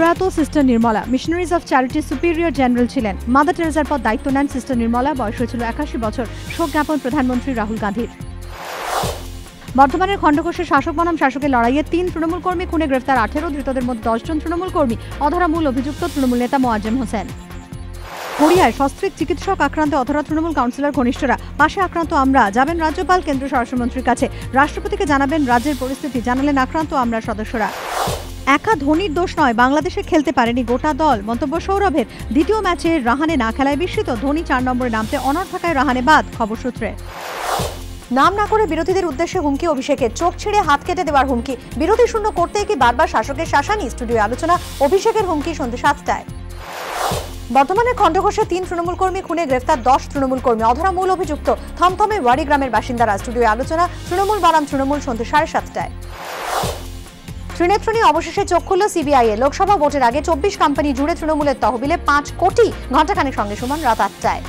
প্রয়াত sister Nirmala. Missionaries of charity superior general ছিলেন। Mother টেরেজার পর দায়িত্ব নেন সিস্টার নির্মলা, বয়স হয়েছিল একাশি বছর। শোক জ্ঞাপন প্রধানমন্ত্রী রাহুল গান্ধীর। বর্ধমানের খণ্ডঘোষের শাসক বনাম শাসকের লড়াইয়ে তিন তৃণমূল কর্মী খুনে গ্রেফতার আঠেরো ধৃতদের মধ্যে দশজন তৃণমূল কর্মী, অধরা মূল অভিযুক্ত তৃণমূল নেতা মোয়াজ্জেম হোসেন। গড়িয়ায় সস্ত্রীক চিকিৎসক আক্রান্ত অধরা তৃণমূল কাউন্সিলর ঘনিষ্ঠরা। পাশে আক্রান্ত আমরা। যাবেন রাজ্যপাল, কেন্দ্রীয় স্বরাষ্ট্রমন্ত্রীর কাছে। রাষ্ট্রপতিকে জানাবেন রাজ্যের পরিস্থিতি। জানালেন আক্রান্ত আমরা সদস্যরা। একা ধোনির দোষ নয়, বাংলাদেশে খেলতে পারেনি গোটা দল। মন্তব্য সৌরভের। দ্বিতীয় ম্যাচে রাহানে না খেলায় বিস্মিত। ধোনি চার নম্বরে নামতে অনর থাকায় রাহানে বাদ, খবর সূত্রে। নাম না করে বিরোধীদের উদ্দেশ্যে হুমকি অভিষেকে। চোখ ছেড়ে হাত কেটে দেওয়ার হুমকি। বিরোধী শূন্য করতে কি বারবার শাসকের শাসানি? স্টুডিও আলোচনা। অভিষেকের হুমকি সন্ধ্যে সাতটায়। বর্তমানে খণ্ডঘোষে তিন তৃণমূল কর্মী খুনে গ্রেফতার, দশ তৃণমূল কর্মী অধরা মূল অভিযুক্ত। থমথমে ওয়ারি গ্রামের বাসিন্দারা। স্টুডিও আলোচনা। তৃণমূল বারাম তৃণমূল সন্ধ্যে সাড়ে সাতটায়। ত্রিনেত্রণী অবশেষে চোখ খুলল সিবিআই এ লোকসভা ভোটের আগে চব্বিশ কোম্পানি জুড়ে তৃণমূলের তহবিলে পাঁচ কোটি ঘণ্টাখানেক সঙ্গে সমান রাত আটটায়।